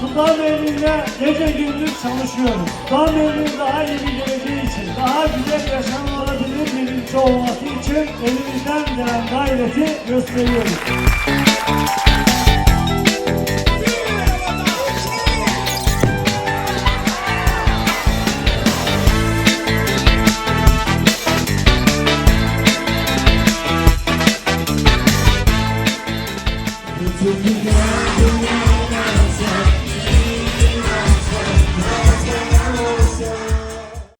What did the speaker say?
Sultanbeyli'nde gece gündüz çalışıyoruz. Sultanbeyli daha iyi bir yaşam aracının bilinçli olması için elimizden gelen gayreti gösteriyoruz.